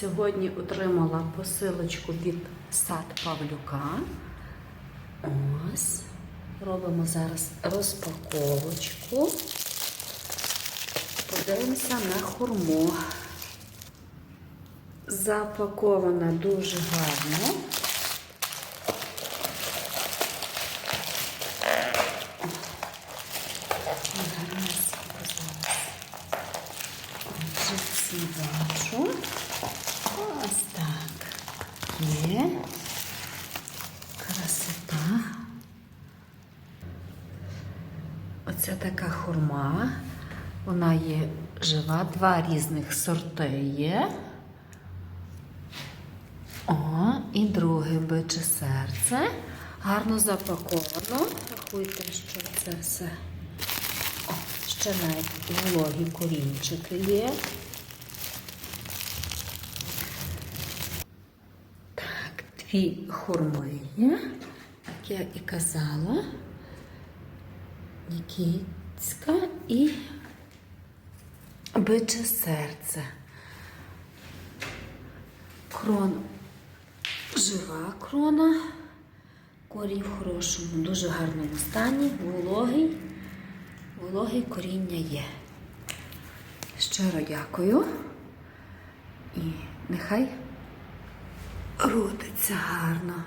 Сьогодні отримала посилочку від сад Павлюка. Ось. Робимо зараз розпаковочку. Подивимося на хурму. Запакована дуже гарно. Зараз. Отже, ці Є. Красота. Оце така хурма. Вона є жива, два різних сорти є. О, і друге биче серце. Гарно запаковано. Рахуйте, що це все. О, ще навіть вологі корінчики є. Дві хурми як я і казала. Нікітська і биче серце. Крон жива крона. Корінь в хорошому, дуже гарному стані, вологий, вологий коріння є. Щиро дякую. І нехай родиться гарно.